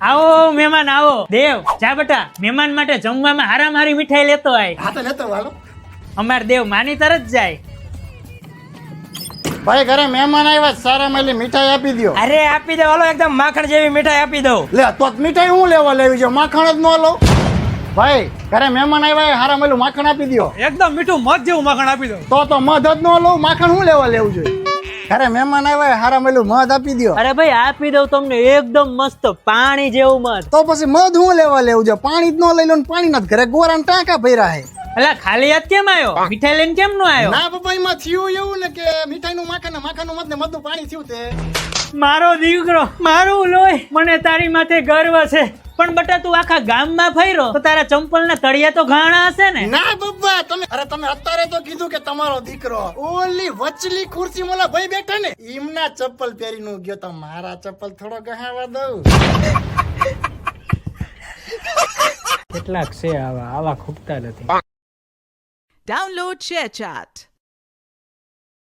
આવો મહેમાન આવો. દેવ જા બેટા. મહેમાન માટે જમવામાં હારામ હારી મીઠાઈ લેતો આય. હા તો લેતો વાલો અમાર દેવ માની તરત જાય. ભાઈ ઘરે મહેમાન આવ્યા સારા મેલી મીઠાઈ આપી દો અરે આપી દો. વાલો એકદમ માખણ જેવી મીઠાઈ આપી દો લે તો મીઠાઈ હું લેવા લેવી છે? માખણ જ ન લો ભાઈ ઘરે મહેમાન આવ્યા હારા મેલું માખણ આપી દો એકદમ મીઠું મધ જેવું માખણ આપી દો. તો તો મધ જ ન લો માખણ હું લેવા લેવું જોઈએ? ઘરે મહેમાન આવ્યા હારા મેલું મધ આપી દ્યો. અરે ભાઈ આપી દઉં તમને એકદમ મસ્ત પાણી જેવું મત તો પછી મધ હું લેવા લેવું છે? પાણી જ ન લઈ લો પાણી નથી ઘરે ગોરા ટાંકા ભર્યા હે. અલા ખાલી હાથ કેમ આવ્યો મીઠાઈ લઈને કેમ નો આવ્યો ના પપ્પા એમાં થયું એવું ને કે મીઠાઈ નું માખણ ને માખણનું મત ને મધનું પાણી થયું તે. મારો દીકરો મારું લોહી. મને તારી માથે ગર્વ છે. પણ બટા તું આખા ગામમાં ફર્યો તો તારા ચંપલના તળિયા તો ઘાણા હશે ને? ના બબ્બા તમે અરે તમે અત્યારે તો કીધું કે તમારો દીકરો ઓલી વચલી ખુરશી મોલા ભાઈ બેઠા ને એમના ચપ્પલ પહેરીને ગયો તો મારા ચપ્પલ થોડો ગહાવા દઉં. કેટલાક છે આવા આવા ખૂબતા નથી. Download ShareChat.